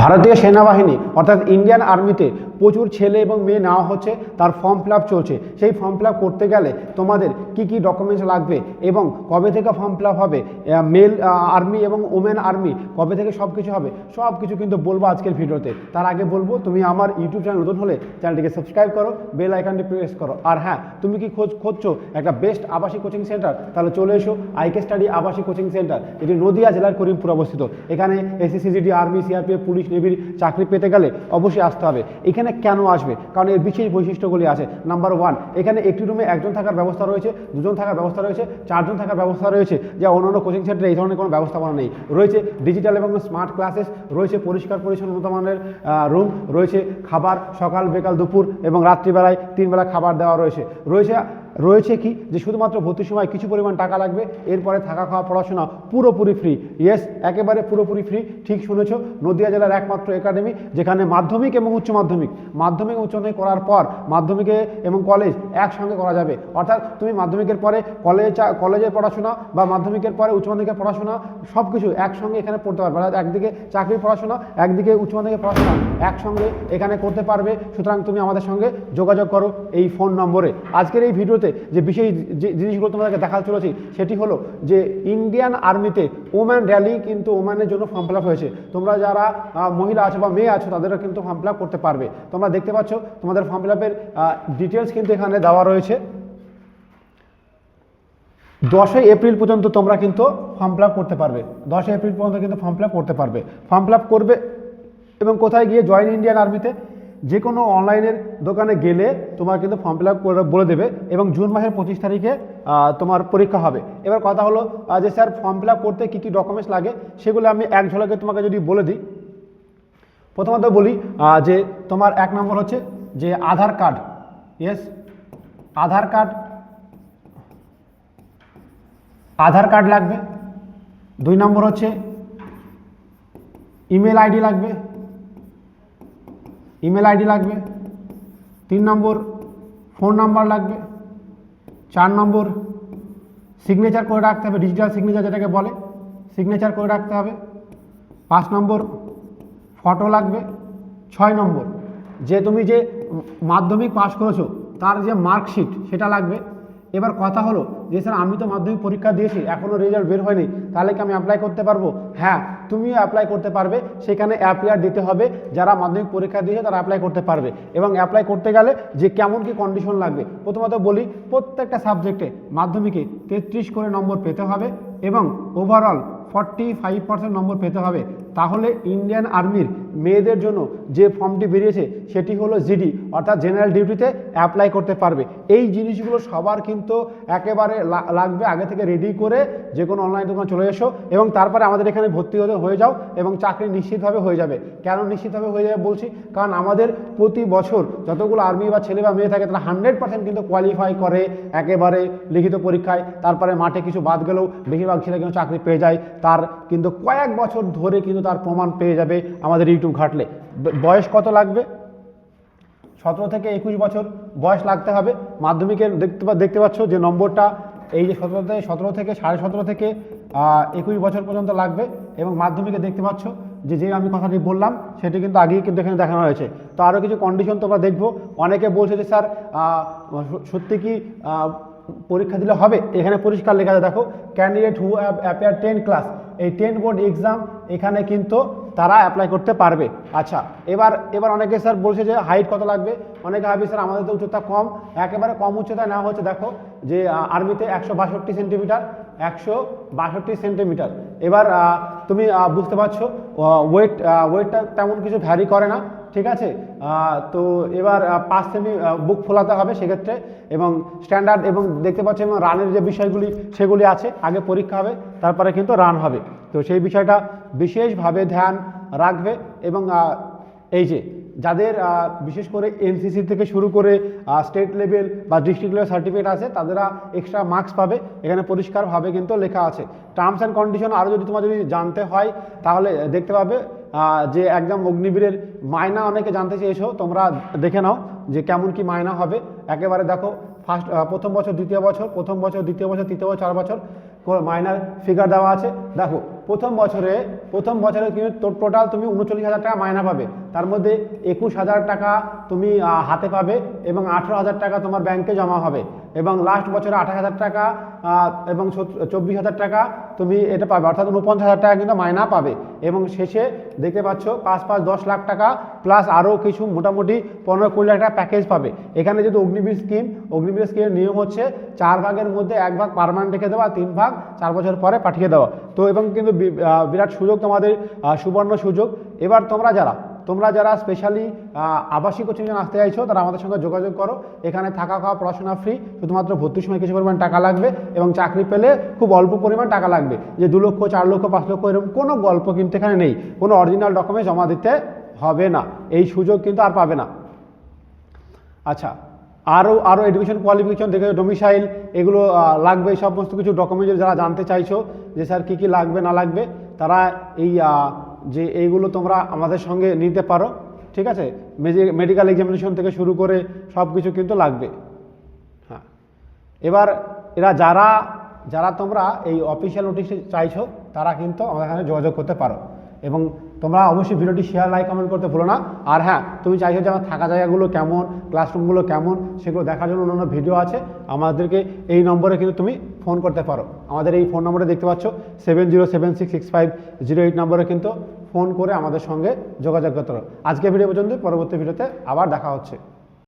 ভারতীয় সেনাবাহিনী, অর্থাৎ ইন্ডিয়ান আর্মিতে প্রচুর ছেলে এবং মেয়ে নেওয়া হচ্ছে, তার ফর্ম ফিল চলছে। সেই ফর্ম ফিল করতে গেলে তোমাদের কি কি ডকুমেন্টস লাগবে এবং কবে থেকে ফর্ম ফিল হবে? মেল আর্মি এবং ওমেন আর্মি কবে থেকে সব কিছু হবে? সব কিছু কিন্তু বলব আজকের ভিডিওতে। তার আগে বলব, তুমি আমার ইউটিউব চ্যানেল নতুন হলে চ্যানেলটিকে সাবস্ক্রাইব করো বেল আইকনটি প্রেস করো। আর হ্যাঁ তুমি কি খোঁজ, খুঁজছো একটা বেস্ট আবাসিক কোচিং সেন্টার তাহলে চলে এসো আইকে স্টাডি আবাসিক কোচিং সেন্টার এটি নদিয়া জেলার করিমপুর অবস্থিত। এখানে SSC GD army CRPF police নেভির চাকরি পেতে গেলে অবশ্যই আসতে হবে। এখানে কেন আসবে? কারণ এর বিশেষ বৈশিষ্ট্যগুলি আছে। নাম্বার ওয়ান এখানে একটি রুমে একজন থাকার ব্যবস্থা রয়েছে, দুজন থাকার ব্যবস্থা রয়েছে, চারজন থাকার ব্যবস্থা রয়েছে, যা অন্যান্য কোচিং সেন্টারে এই ধরনের কোনো ব্যবস্থাপনা নেই। রয়েছে ডিজিটাল এবং স্মার্ট ক্লাসেস রয়েছে পরিষ্কার পরিচ্ছন্ন মানের রুম রয়েছে খাবার সকাল, বিকাল, দুপুর এবং রাত্রিবেলায় তিন বেলা খাবার দেওয়া রয়েছে। রয়েছে রয়েছে কি? যে শুধুমাত্র ভর্তির সময় কিছু পরিমাণ টাকা লাগবে, এরপরে থাকা খাওয়া, পড়াশোনা পুরোপুরি ফ্রি ইয়েস একেবারে পুরোপুরি ফ্রি ঠিক শুনেছ। নদিয়া জেলার একমাত্র একাডেমি যেখানে মাধ্যমিক এবং উচ্চ মাধ্যমিক। মাধ্যমিক উচ্চ মাধ্যমিক করার পর মাধ্যমিকে এবং কলেজ একসঙ্গে করা যাবে। অর্থাৎ তুমি মাধ্যমিকের পরে কলেজ কলেজের পড়াশোনা বা মাধ্যমিকের পরে উচ্চ মাধ্যমিকের পড়াশোনা সব কিছু একসঙ্গে এখানে পড়তে পারবে। অর্থাৎ একদিকে চাকরির পড়াশোনা, একদিকে উচ্চ মাধ্যমিকের পড়াশোনা, একসঙ্গে এখানে করতে পারবে। সুতরাং তুমি আমাদের সঙ্গে যোগাযোগ করো এই ফোন নম্বরে। আজকের এই ভিডিওতে যে বিশেষ যে জিনিসগুলো তোমাদেরকে দেখাতে চলেছি, সেটি হলো যে ইন্ডিয়ান আর্মিতে ওম্যান র্যালি কিন্তু ওম্যানের জন্য ফর্ম ফিল হয়েছে। তোমরা যারা মহিলা আছো বা মেয়ে আছো, তাদেরও কিন্তু ফর্ম ফিল করতে পারবে। তোমরা দেখতে পাচ্ছ, তোমাদের ফর্ম ফিল আপের ডিটেলস কিন্তু এখানে দেওয়া রয়েছে। দশই এপ্রিল পর্যন্ত তোমরা কিন্তু ফর্ম ফিল করতে পারবে। দশই এপ্রিল পর্যন্ত কিন্তু ফর্ম ফিল করতে পারবে। ফর্ম ফিল করবে এবং কোথায় গিয়ে জয়েন ইন্ডিয়ান আর্মিতে যে কোনো অনলাইনের দোকানে গেলে তোমার কিন্তু ফর্ম ফিল আপ বলে দেবে এবং জুন মাসের পঁচিশ তারিখে তোমার পরীক্ষা হবে। এবার কথা হলো যে স্যার ফর্ম ফিল আপ করতে কী কী ডকুমেন্টস লাগে, সেগুলো আমি এক ঝলকে তোমাকে যদি বলে দিই। প্রথমত বলি যে তোমার এক নম্বর হচ্ছে যে Aadhaar card. Yes Aadhaar card Aadhaar card লাগবে। দুই নম্বর হচ্ছে ইমেল আইডি লাগবে। ইমেল আইডি লাগবে, তিন নম্বর ফোন নাম্বার লাগবে, চার নম্বর সিগনেচার করে রাখতে হবে ডিজিটাল সিগনেচার যেটাকে বলে সিগনেচার করে রাখতে হবে, পাঁচ নম্বর ফটো লাগবে, ছয় নম্বর যে তুমি যে মাধ্যমিক পাশ করেছ, তার যে মার্কশিট সেটা লাগবে এবার কথা হলো, যে স্যার আমি তো মাধ্যমিক পরীক্ষা দিয়েছি এখনও রেজাল্ট বের হয়নি, তাহলে কি আমি অ্যাপ্লাই করতে পারব? হ্যাঁ তুমিও অ্যাপ্লাই করতে পারবে, সেখানে অ্যাপ্লিয়ার দিতে হবে, যারা মাধ্যমিক পরীক্ষা দিয়েছে তারা অ্যাপ্লাই করতে পারবে। এবং অ্যাপ্লাই করতে গেলে যে কেমন কি কন্ডিশন লাগবে, প্রথমত বলি, প্রত্যেকটা সাবজেক্টে মাধ্যমিকে তেত্রিশ করে নম্বর পেতে হবে, এবং ওভারঅল ফর্টি ফাইভ পার্সেন্ট নম্বর পেতে হবে। তাহলে ইন্ডিয়ান আর্মির মেয়েদের জন্য যে ফর্মটি বেরিয়েছে, সেটি হলো জিডি অর্থাৎ জেনারেল ডিউটিতে অ্যাপ্লাই করতে পারবে। এই জিনিসগুলো সবার কিন্তু একেবারে লাগবে আগে থেকে রেডি করে যে কোনো অনলাইন দোকান চলে এসো এবং তারপরে আমাদের এখানে ভর্তি হতে হয়ে যাও এবং চাকরি নিশ্চিতভাবে হয়ে যাবে। কেন নিশ্চিতভাবে হয়ে যাবে বলছি? কারণ আমাদের প্রতি বছর যতগুলো আর্মি বা ছেলে বা মেয়ে থাকে, তারা হান্ড্রেড পার্সেন্ট কিন্তু কোয়ালিফাই করে একেবারে লিখিত পরীক্ষায়। তারপরে মাঠে কিছু বাদ গেলেও বেশিরভাগ ছেলে কিন্তু চাকরি পেয়ে যায়। তার কিন্তু কয়েক বছর ধরে কিন্তু তার প্রমাণ পেয়ে যাবে আমাদের ইউটিউব ঘাটলে। বয়স কত লাগবে? সতেরো থেকে একুশ বছর বয়স লাগতে হবে। মাধ্যমিকের দেখতে দেখতে পাচ্ছ যে নম্বরটা এই যে সতেরো থেকে সতেরো থেকে, সাড়ে সতেরো থেকে একুশ বছর পর্যন্ত লাগবে এবং মাধ্যমিকে দেখতে পাচ্ছ যে যে আমি কথাটি বললাম, সেটি কিন্তু আগেই কিন্তু এখানে দেখানো হয়েছে। তো আরও কিছু কন্ডিশন তোমরা দেখব। অনেকে বলছে যে স্যার সত্যি কি পরীক্ষা দিলে হবে। এখানে পরিষ্কার লেখা আছে, দেখো candidate who appear ten class এই টেন বোর্ড এক্সাম এখানে কিন্তু তারা অ্যাপ্লাই করতে পারবে। আচ্ছা এবার এবার অনেকে স্যার বলছে যে হাইট কত লাগবে? অনেকে ভাবি, স্যার, আমাদের তো উচ্চতা কম। একেবারে কম উচ্চতা নেওয়া হচ্ছে, দেখো, যে আর্মিতে একশো বাষট্টি সেন্টিমিটার একশো বাষট্টি সেন্টিমিটার এবার তুমি বুঝতে পারছ ওয়েট ওয়েটটা তেমন কিছু ভ্যারি করে না। ঠিক আছে? তো এবার পাঁচ সেমি বুক ফোলাতে হবে সেক্ষেত্রে এবং স্ট্যান্ডার্ড এবং দেখতে পাচ্ছি এবং রানের যে বিষয়গুলি, সেগুলি আছে। আগে পরীক্ষা হবে, তারপরে কিন্তু রান হবে। তো সেই বিষয়টা বিশেষভাবে ধ্যান রাখবে এবং এই যে যাদের বিশেষ করে এনসিসি থেকে শুরু করে স্টেট লেভেল বা ডিস্ট্রিক্ট লেভেল সার্টিফিকেট আছে, তাদেরা এক্সট্রা মার্কস পাবে। এখানে পরিষ্কারভাবে কিন্তু লেখা আছে। টার্মস অ্যান্ড কন্ডিশন আরও যদি তোমার যদি জানতে হয়, তাহলে দেখতে পাবে। যে একদম অগ্নিবীরের মায়না অনেকে জানতে চেয়েছো, তোমরা দেখে নাও যে কেমন কি মায়না হবে। একেবারে দেখো ফার্স্ট প্রথম বছর দ্বিতীয় বছর, প্রথম বছর দ্বিতীয় বছর, তৃতীয় বছর, চার বছর মাইনার ফিগার দেওয়া আছে। দেখো, প্রথম বছরে প্রথম বছরে কিন্তু টোটাল তুমি উনচল্লিশ হাজার টাকা মায়না পাবে। তার মধ্যে একুশ হাজার টাকা তুমি হাতে পাবে এবং আঠেরো হাজার টাকা তোমার ব্যাংকে জমা হবে। এবং লাস্ট বছরে আঠাশ হাজার টাকা এবং চব্বিশ হাজার টাকা তুমি এটা পাবে। অর্থাৎ উনপঞ্চাশ হাজার টাকা কিন্তু মায়না পাবে। এবং শেষে দেখতে পাচ্ছ, পাঁচ পাঁচ দশ লাখ টাকা প্লাস আরও কিছু মোটামুটি পনেরো কুড়ি লাখ টাকা প্যাকেজ পাবে। এখানে যেহেতু অগ্নিবীর স্কিম অগ্নিবীর স্কিমের নিয়ম হচ্ছে চার ভাগের মধ্যে এক ভাগ পারমানেন্ট রেখে দেওয়া, তিন ভাগ চার বছর পরে পাঠিয়ে দেওয়া। তো এবং কিন্তু বিরাট সুযোগ তোমাদের সুবর্ণ সুযোগ। এবার তোমরা যারা তোমরা যারা স্পেশালি আবাসিক কোচিং আসতে চাইছো, তারা আমাদের সঙ্গে যোগাযোগ করো। এখানে থাকা খাওয়া, পড়াশোনা ফ্রি শুধুমাত্র ভর্তির সময় কিছু পরিমাণ টাকা লাগবে এবং চাকরি পেলে খুব অল্প পরিমাণ টাকা লাগবে। যে দু লক্ষ, চার লক্ষ, পাঁচ লক্ষ এরকম কোনো গল্প কিন্তু এখানে নেই। কোনো অরিজিনাল ডকুমেন্ট জমা দিতে হবে না। এই সুযোগ কিন্তু আর পাবে না। আচ্ছা আরও আরও এডুকেশন কোয়ালিফিকেশন দেখে ডোমিসাইল এগুলো লাগবে সমস্ত কিছু ডকুমেন্ট যারা জানতে চাইছো যে, স্যার, কী কী লাগবে, না লাগবে? তারা এই যে এইগুলো তোমরা আমাদের সঙ্গে নিতে পারো, ঠিক আছে? মেডিকেল এক্সামিনেশন থেকে শুরু করে সব কিছু কিন্তু লাগবে। হ্যাঁ। এবার এরা যারা যারা তোমরা এই অফিসিয়াল নোটিশ চাইছো, তারা কিন্তু আমাদের এখানে যোগাযোগ করতে পারো। এবং তোমরা অবশ্যই ভিডিওটি শেয়ার লাইক কমেন্ট করতে ভুলো না। আর হ্যাঁ তুমি চাইছো যে আমার থাকা জায়গাগুলো কেমন ক্লাসরুমগুলো কেমন, সেগুলো দেখার জন্য অন্যান্য ভিডিও আছে, আমাদেরকে এই নম্বরে কিন্তু তুমি ফোন করতে পারো। আমাদের এই ফোন নম্বরে দেখতে পাচ্ছ seven zero seven six six five zero eight নম্বরে কিন্তু ফোন করে আমাদের সঙ্গে যোগাযোগ করতে পারো। আজকে ভিডিও পর্যন্ত পরবর্তী ভিডিওতে আবার দেখা হচ্ছে।